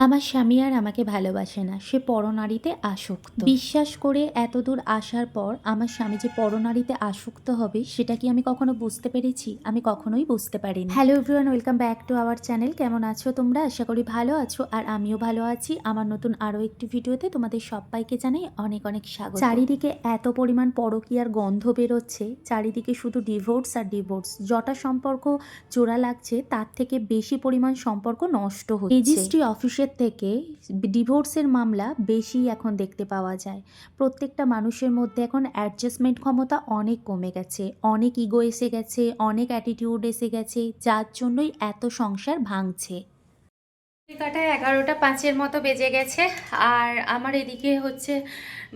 আমার স্বামী আর আমাকে ভালোবাসে না সে পরনারীতে আসক্ত। বিশ্বাস করে এত দূর আসার পর আমার স্বামী যে পরনারীতে আসক্ত হবে সেটা কি আমি কখনো বুঝতে পেরেছি? আমি কখনোই বুঝতে পারিনি। Hello everyone welcome back to our channel কেমন আছো তোমরা? আশা করি ভালো আছো আর আমিও ভালো আছি। আমার নতুন আরও একটি ভিডিওতে তোমাদের সবাইকে জানাই অনেক অনেক স্বাগত। চারিদিকে এত পরিমাণ পরকীয়ার গন্ধ বেরোচ্ছে চারিদিকে শুধু ডিভোর্স আর ডিভোর্স যটা সম্পর্ক জোড়া লাগছে তার থেকে বেশি পরিমাণ সম্পর্ক নষ্ট হচ্ছে। রেজিস্ট্রি অফিসের থেকে ডিভোর্সের মামলা বেশি এখন দেখতে পাওয়া যায়। প্রত্যেকটা মানুষের মধ্যে এখন অ্যাডজাস্টমেন্ট ক্ষমতা অনেক কমে গেছে। অনেক ইগো এসে গেছে, অনেক অ্যাটিটিউড এসে গেছে, যার জন্যই এত সংসার ভাঙছে। কাটায় এগারোটা পাঁচের মতো বেজে গেছে, আর আমার এদিকে হচ্ছে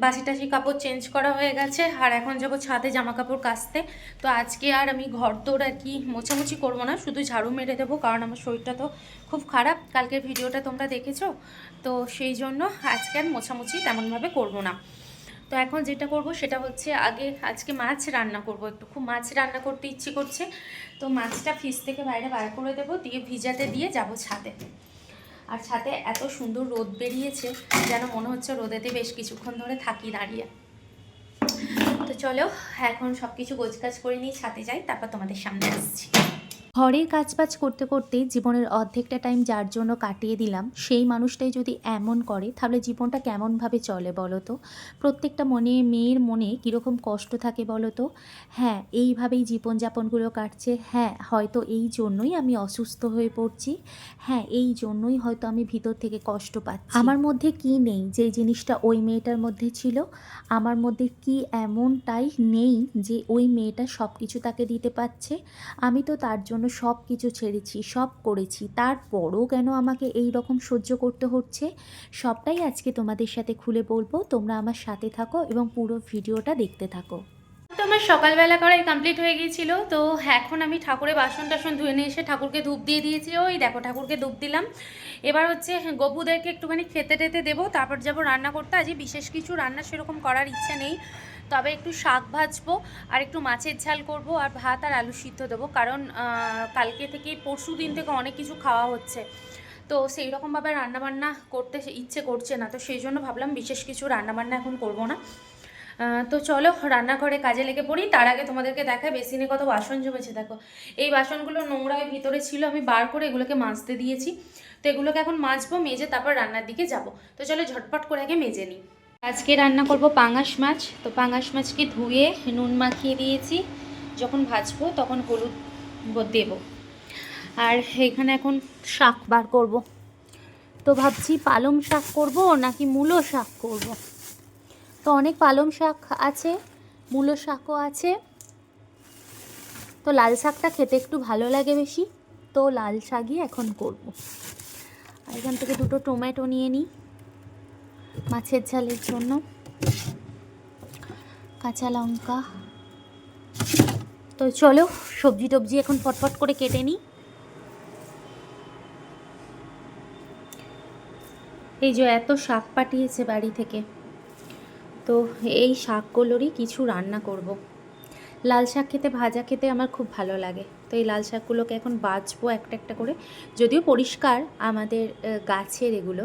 বাসি টাসি কাপড় চেঞ্জ করা হয়ে গেছে, আর এখন যাব ছাদে জামা কাপড় কাচতে। তো আজকে আর আমি ঘর দৌড় আর কি মোছামুছি করব না, শুধু ঝাড়ু মেরে দেবো, কারণ আমার শরীরটা তো খুব খারাপ। কালকের ভিডিওটা তোমরা দেখেছ, তো সেই জন্য আজকে আর মোছামুছি তেমনভাবে করব না। তো এখন যেটা করব সেটা হচ্ছে আগে আজকে মাছ রান্না করব একটু। খুব মাছ রান্না করতে ইচ্ছে করছে, তো মাছটা ফ্রিজ থেকে বাইরে বার করে দেবো, দিয়ে ভিজাতে দিয়ে যাব ছাদে। আর সাথে এত সুন্দর রোদ বেরিয়েছে যেন মনে হচ্ছে রোদেতে বেশ কিছুক্ষণ ধরে থাকি দাঁড়িয়ে। তো চলো, এখন সব কিছু গোছগাছ করে নিয়ে ছাতে যাই, তারপর তোমাদের সামনে আসছি। ঘরের কাজবাজ করতে করতে জীবনের অর্ধেকটা টাইম যার জন্য কাটিয়ে দিলাম, সেই মানুষটাই যদি এমন করে, তাহলে জীবনটা কেমনভাবে চলে বলো তো? প্রত্যেকটা মনে, মেয়ের মনে কীরকম কষ্ট থাকে বলো তো? হ্যাঁ এইভাবেই জীবনযাপনগুলো কাটছে। হ্যাঁ হয়তো এই জন্যই আমি অসুস্থ হয়ে পড়ছি। হ্যাঁ এই জন্যই হয়তো আমি ভিতর থেকে কষ্ট পাচ্ছি। আমার মধ্যে কি নেই? যে জিনিসটা ওই মেয়েটার মধ্যে ছিল, আমার মধ্যে কি এমনটাই নেই যে ওই মেয়েটা সব কিছু তাকে দিতে পারছে? আমি তো তার জন্য সব কিছু ছেড়েছি, সব করেছি। তারপরও কেন আমাকে এই রকম সহ্য করতে হচ্ছে? সবটাই আজকে তোমাদের সাথে খুলে বলব। তোমরা আমার সাথে থাকো এবং পুরো ভিডিওটা দেখতে থাকো। আমার সকালবেলা করাই কমপ্লিট হয়ে গিয়েছিল। তো এখন আমি ঠাকুরের বাসন টাসন ধুয়ে নিয়ে এসে ঠাকুরকে ধূপ দিয়ে দিয়েছি। ওই দেখো, ঠাকুরকে ধূপ দিলাম। এবার হচ্ছে গপুদেরকে একটুখানি খেতে টেতে দেবো, তারপর যাব রান্না করতে। আজকে বিশেষ কিছু রান্না সেরকম করার ইচ্ছে নেই। তবে একটু শাক ভাজবো, আর একটু মাছের ঝাল করব, আর ভাত আর আলু সিদ্ধ দেবো। কারণ কালকে থেকে পরশু দিন থেকে অনেক কিছু খাওয়া হচ্ছে। তো সেই রকমভাবে রান্নাবান্না করতে ইচ্ছে করছে না। তো সেই জন্য ভাবলাম বিশেষ কিছু রান্নাবান্না এখন করব না। তো চলো, রান্নাঘরে কাজে লেগে পড়ি। তার আগে তোমাদেরকে দেখায় বেসিনে কত বাসন জমেছে, দেখো। এই বাসনগুলো নোংরা ভিতরে ছিল, আমি বার করে এগুলোকে মাজতে দিয়েছি। তো এগুলোকে এখন মাজবো, মেজে তারপর রান্নার দিকে যাব। তো চলো, ঝটপট করে আগে মেজে নিই। আজকে রান্না করব পাঙাশ মাছ। তো পাঙাশ মাছকে ধুয়ে, নুন মাখিয়ে দিয়েছি। যখন ভাজবো, তখন হলুদ দেবো। আর এখানে এখন শাক বার করব। তো ভাবছি, পালং শাক করব নাকি মূলো শাক করব? তো অনেক পালং শাক আছে, মূলো শাকও আছে। তো লাল শাকটা খেতে একটু ভালো লাগে বেশি, তো লাল শাকই এখন করব। আর এখান থেকে দুটো টমেটো নিয়ে নিই মাছের ঝালের জন্য। কাঁচা লঙ্কা। তো চলো সবজি টবজি এখন ফটফট করে কেটে নিই। এই যে এত শাক পাঠিয়েছে বাড়ি থেকে। তো এই শাকগুলোরই কিছু রান্না করব। লাল শাক খেতে, ভাজা খেতে আমার খুব ভালো লাগে। তো এই লাল শাকগুলোকে এখন বাঁচবো একটা একটা করে। যদিও পরিষ্কার আমাদের গাছের এগুলো।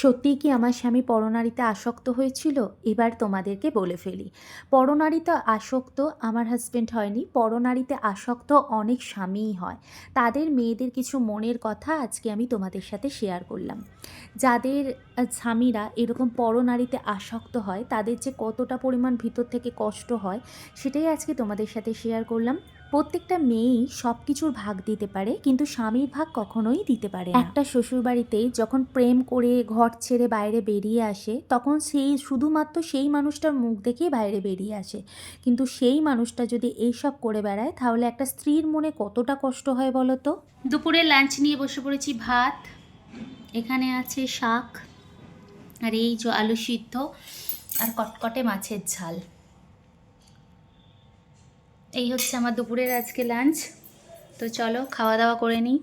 সত্যিই কি আমার স্বামী পরনারীতে আসক্ত হয়েছিল? এবার তোমাদেরকে বলে ফেলি। পরনারীতে আসক্ত আমার হাজব্যান্ড হয়নি। পরনারীতে আসক্ত অনেক স্বামীই হয়। তাদের মেয়েদের কিছু মনের কথা আজকে আমি তোমাদের সাথে শেয়ার করলাম। যাদের স্বামীরা এরকম পরনারীতে আসক্ত হয়, তাদের যে কতটা পরিমাণ ভিতর থেকে কষ্ট হয়, সেটাই আজকে তোমাদের সাথে শেয়ার করলাম। প্রত্যেকটা মেয়েই সব কিছুর ভাগ দিতে পারে, কিন্তু স্বামীর ভাগ কখনোই দিতে পারে। একটা শ্বশুরবাড়িতে যখন প্রেম করে ঘর ছেড়ে বাইরে বেরিয়ে আসে, তখন সেই শুধুমাত্র সেই মানুষটার মুখ দেখেই বাইরে বেরিয়ে আসে। কিন্তু সেই মানুষটা যদি এইসব করে বেড়ায়, তাহলে একটা স্ত্রীর মনে কতটা কষ্ট হয় বলো তো? দুপুরে লাঞ্চ নিয়ে বসে পড়েছি ভাত, এখানে আছে শাক, আর এই যে আলু সিদ্ধ, আর কটকটে মাছের ঝাল। এই হচ্ছে আমার দুপুরের আজকে লাঞ্চ তো চলো, খাওয়া দাওয়া করে নিই।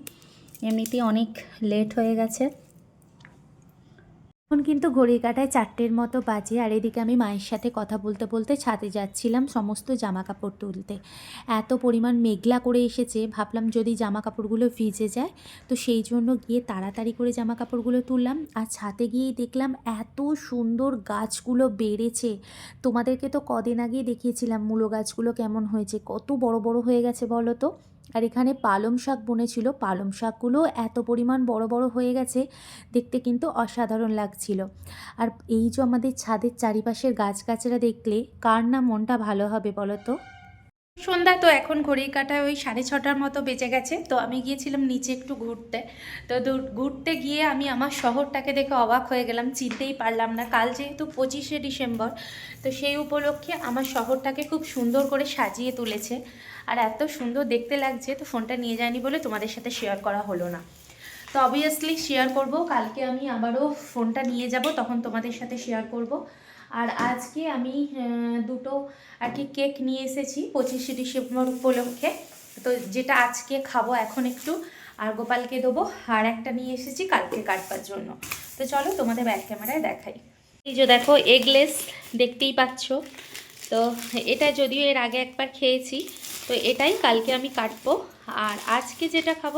এমনিতেই অনেক লেট হয়ে গেছে। এখন কিন্তু ঘড়ির কাটায় চারটের মতো বাজে, আর এদিকে আমি মায়ের সাথে কথা বলতে বলতে ছাদে যাচ্ছিলাম সমস্ত জামা কাপড় তুলতে। এত পরিমাণ মেঘলা করে এসেছে, ভাবলাম যদি জামা কাপড়গুলো ভিজে যায়, তো সেই জন্য গিয়ে তাড়াতাড়ি করে জামা কাপড়গুলো তুললাম। আর ছাদে গিয়েই দেখলাম এত সুন্দর গাছগুলো বেড়েছে। তোমাদেরকে তো কদিন আগেই দেখিয়েছিলাম মূলো গাছগুলো কেমন হয়েছে, কত বড় বড় হয়ে গেছে বলো তো? আর এখানে পালং শাক বুনেছিল। পালং শাকগুলো এত পরিমাণ বড় বড় হয়ে গেছে, দেখতে কিন্তু অসাধারণ লাগছিল। আর এই যে আমাদের ছাদের চারিপাশের গাছগাছরা দেখলে কার না মনটা ভালো হবে বলতো? সন্ধ্যা তো এখন ঘড়ির কাটায় ওই সাড়ে ছটার মতো বেজে গেছে, তো আমি গিয়েছিলাম নিচে একটু ঘুরতে। তো ঘুরতে গিয়ে আমি আমার শহরটাকে দেখে অবাক হয়ে গেলাম, চিনতেই পারলাম না। কাল যেহেতু পঁচিশে ডিসেম্বর, তো সেই উপলক্ষে আমার শহরটাকে খুব সুন্দর করে সাজিয়ে তুলেছে। আর এত সুন্দর দেখতে লাগছে, তো ফোনটা নিয়ে যায়নি বলে তোমাদের সাথে শেয়ার করা হলো না। তো অবভিয়াসলি শেয়ার করব, কালকে আমি আবারও ফোনটা নিয়ে যাব, তখন তোমাদের সাথে শেয়ার করব। আর আজকে আমি দুটো আর কি কেক নিয়ে এসেছি পঁচিশে ডিসেম্বর উপলক্ষে। তো যেটা আজকে খাব, এখন একটু আর গোপালকে দেবো, আর একটা নিয়ে এসেছি কালকে কাটবার জন্য। তো চলো তোমাদের ব্যাক ক্যামেরায় দেখাই। এই যে দেখো, এগলেস দেখতেই পাচ্ছ। তো এটা যদিও এর আগে একবার খেয়েছি, তো এটাই কালকে আমি কাটবো। আর আজকে যেটা খাব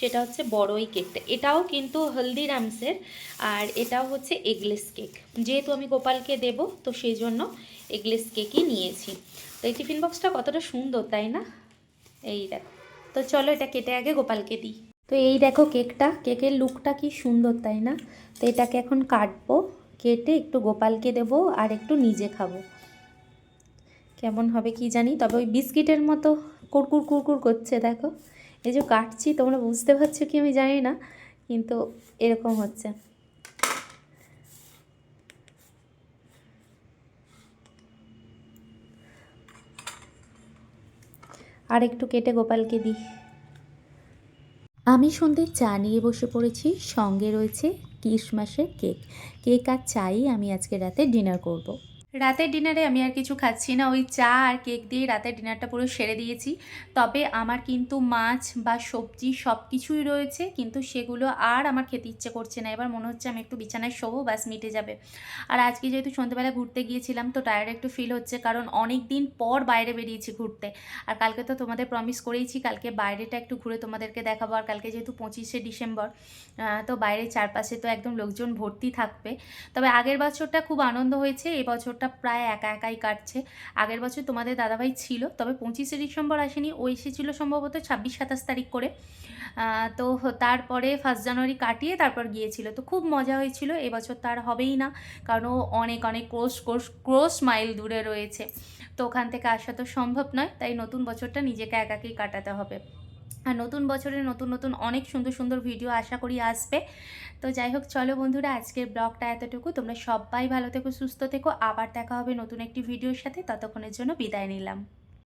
সেটা হচ্ছে বড় এই কেকটা। এটাও কিন্তু হলদিরামসের, আর এটাও হচ্ছে এগলেস কেক যেহেতু আমি গোপালকে দেব, তো সেই জন্য এগলেস কেকই নিয়েছি। তো এই টিফিন বক্সটা কতটা সুন্দর, তাই না? এই দেখো। তো চলো এটা কেটে আগে গোপালকে দিই। তো এই দেখো কেকটা, কেকের লুকটা কি সুন্দর, তাই না? তো এটাকে এখন কাটবো, কেটে একটু গোপালকে দেব আর একটু নিজে খাব। কেমন হবে কি জানি? তবে ওই বিস্কিটের মতো কুরকুর কুরকুর করছে, দেখো। এই যে কাটছি, তোমরা বুঝতে পারছ কি আমি জানি না, কিন্তু এরকম হচ্ছে। আর একটু কেটে গোপালকে দিই। আমি সন্ধ্যে চা নিয়ে বসে পড়েছি, সঙ্গে রয়েছে ক্রিসমাসের কেক। কেক আর চাই আমি আজকে রাতে ডিনার করব। রাতের ডিনারে আমি আর কিছু খাচ্ছি না। ওই চা আর কেক দিয়ে রাতের ডিনারটা পুরো সেরে দিয়েছি। তবে আমার কিন্তু মাছ বা সবজি সব কিছুই রয়েছে, কিন্তু সেগুলো আর আমার খেতে ইচ্ছে করছে না। এবার মনে হচ্ছে আমি একটু বিছানায় শোবো বাস মিটে যাবে। আর আজকে যেহেতু সন্ধ্যেবেলা ঘুরতে গিয়েছিলাম, তো টায়ার্ড একটু ফিল হচ্ছে, কারণ অনেক দিন পর বাইরে বেরিয়েছি ঘুরতে। আর কালকে তো তোমাদের প্রমিস করেইছি, কালকে বাইরেটা একটু ঘুরে তোমাদেরকে দেখাবো। আর কালকে যেহেতু পঁচিশে ডিসেম্বর তো বাইরের চারপাশে তো একদম লোকজন ভর্তি থাকবে। তবে আগের বছরটা খুব আনন্দ হয়েছে এই বছরটা প্রায় একা একাই কাটছে। আগের বছর তোমাদের দাদাভাই ছিল, তবে পঁচিশে ডিসেম্বর আসেনি, ও এসেছিল সম্ভবত ছাব্বিশ, সাতাশ তারিখ করে। তো তারপরে ফার্স্ট জানুয়ারি কাটিয়ে তারপর গিয়েছিল। তো খুব মজা হয়েছিল, এবছর তার হবেই না, কারণ ও অনেক অনেক ক্রোশ ক্রোশ ক্রোশ মাইল দূরে রয়েছে। তো ওখান থেকে আসা তো সম্ভব নয়, তাই নতুন বছরটা নিজেকে একাকেই কাটাতে হবে। আর নতুন বছরে নতুন নতুন অনেক সুন্দর সুন্দর ভিডিও আশা করি আসবে। তো যাই হোক, চলো বন্ধুরা, আজকের ব্লগটা এতটুকু। তোমরা সবাই ভালো থেকো, সুস্থ থেকো। আবার দেখা হবে নতুন একটি ভিডিওর সাথে। ততক্ষণের জন্য বিদায় নিলাম।